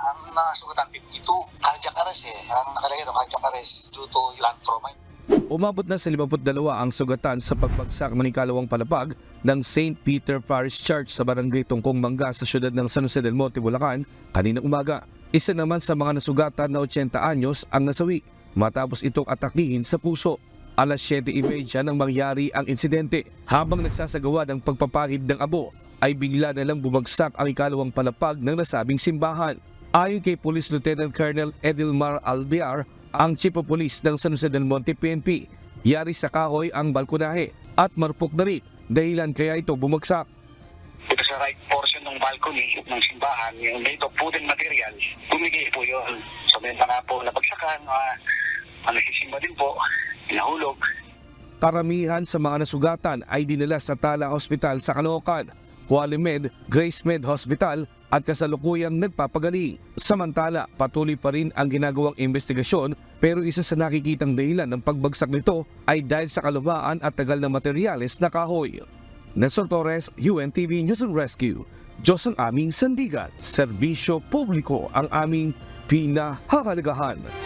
ang nasugatan 52. Cardiac arrest eh. Ang nakalagay doon, cardiac arrest due to lung trauma. Umabot na sa 52 ang sugatan sa pagbagsak ng ikalawang palapag ng St. Peter Parish Church sa barangay Tungkong Mangga sa siyudad ng San Jose del Monte, Bulacan, kaninang umaga. Isa naman sa mga nasugatan na 80 anyos ang nasawi matapos itong atakihin sa puso. Alas 7.30 nang mangyari ang insidente. Habang nagsasagawa ng pagpapahid ng abo, ay bigla na lang bumagsak ang ikalawang palapag ng nasabing simbahan. Ayon kay Police Lieutenant Colonel Edilmar Albiar, ang Chief of Police ng San Jose del Monte PNP, yari sa kahoy ang balkonahe at marpok na rin dahilan kaya ito bumagsak. dito sa right portion ng balcony ng simbahan, yung made of wooden material, bumigay po yun. So may mga po napagsakan, mga ano sisimba din po, nahulog. Karamihan sa mga nasugatan ay dinala sa Tala Hospital sa Caloocan, Qualimed, Grace Med Hospital at kasalukuyang nagpapagaling. Samantala, patuloy pa rin ang ginagawang investigasyon pero isa sa nakikitang dahilan ng pagbagsak nito ay dahil sa kalubaan at tagal na materyales na kahoy. Nestor Torres, UNTV News and Rescue. Diyos ang aming sandigan. Serbisyo publiko ang aming pinahahalagahan.